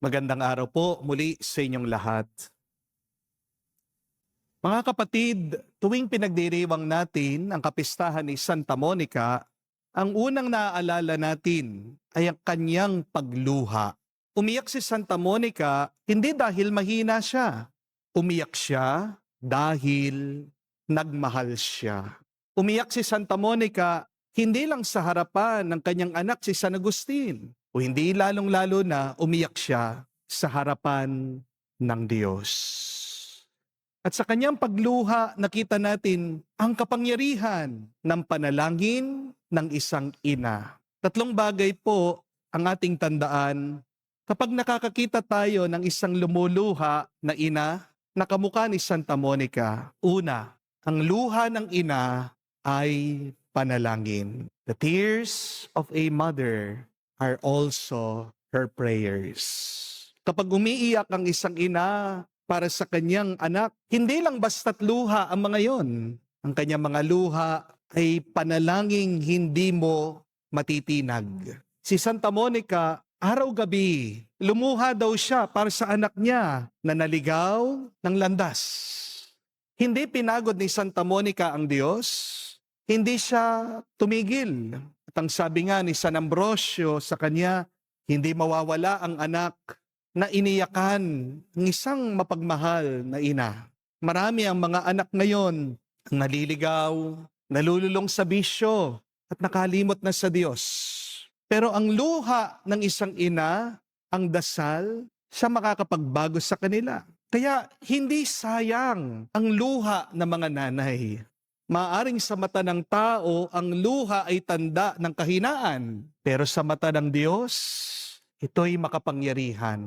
Magandang araw po muli sa inyong lahat. Mga kapatid, tuwing pinagdiriwang natin ang kapistahan ni Santa Monica, ang unang naaalala natin ay ang kanyang pagluha. Umiyak si Santa Monica hindi dahil mahina siya. Umiyak siya dahil nagmahal siya. Umiyak si Santa Monica hindi lang sa harapan ng kanyang anak si San Agustin, o hindi lalong-lalo na umiyak siya sa harapan ng Diyos. At sa kanyang pagluha, nakita natin ang kapangyarihan ng panalangin ng isang ina. Tatlong bagay po ang ating tandaan kapag nakakakita tayo ng isang lumuluha na ina na kamukha ni Santa Monica. Una, ang luha ng ina ay panalangin. The tears of a mother are also her prayers. Kapag umiiyak ang isang ina para sa kanyang anak, hindi lang basta't luha ang mga yon. Ang kanyang mga luha ay panalangin hindi mo matitinag. Si Santa Monica, araw-gabi, lumuha daw siya para sa anak niya na naligaw ng landas. Hindi pinagod ni Santa Monica ang Diyos, hindi siya tumigil. At ang sabi nga ni San Ambrosio sa kanya, hindi mawawala ang anak na iniyakan ng isang mapagmahal na ina. Marami ang mga anak ngayon ang naliligaw, nalululong sa bisyo at nakalimot na sa Diyos. Pero ang luha ng isang ina, ang dasal, siya makakapagbago sa kanila. Kaya hindi sayang ang luha ng mga nanay. Maaring sa mata ng tao, ang luha ay tanda ng kahinaan. Pero sa mata ng Diyos, ito'y makapangyarihan.